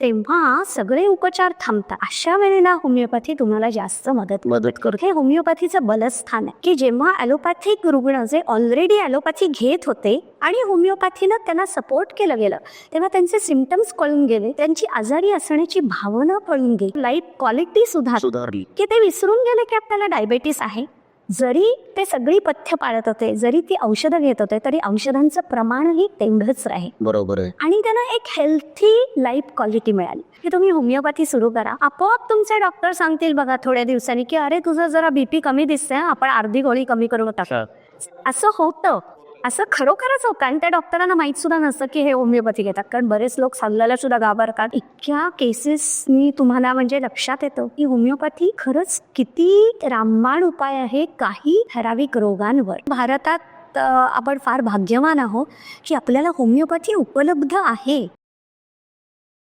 तेव्हा सगळे उपचार थांबतात. अशा वेळेला होमिओपॅथी तुम्हाला जास्त मदत मदत करते. हे होमिओपॅथीचं बलस्थान आहे की जेव्हा ॲलोपॅथिक रुग्ण जे ऑलरेडी ॲलोपॅथी घेत होते आणि होमिओपॅथीनं त्यांना सपोर्ट केलं गेलं तेव्हा त्यांचे सिमटम्स कळून गेले त्यांची आजारी असण्याची भावना कळून गेली. लाईफ क्वालिटी सुधार सुधारली. की ते विसरून गेले की आपल्याला डायबेटीस आहे? जरी ते सगळी पथ्य पाळत होते जरी ती औषधं घेत होते तरी औषधांचं प्रमाणही तेवढंच राहील. बरोबर आहे. आणि त्यांना एक हेल्थी लाईफ क्वालिटी मिळाली. की तुम्ही होमिओपॅथी सुरू करा. आपोआप तुमचे डॉक्टर सांगतील बघा थोड्या दिवसांनी की अरे तुझं जरा बीपी कमी दिसतंय आपण अर्धी गोळी कमी करून टाका असं होतं. असं खरोखरच होतं आणि त्या डॉक्टरांना माहीत सुद्धा नसतं की हे होमिओपॅथी घेतात. कारण बरेच लोक सांगायला सुद्धा घाबरतात इतक्या केसेसनी तुम्हाला म्हणजे लक्षात येतं की होमिओपॅथी खरंच किती रामबाण उपाय आहे काही ठराविक रोगांवर. भारतात आपण फार भाग्यवान आहोत की आपल्याला होमिओपॅथी उपलब्ध आहे.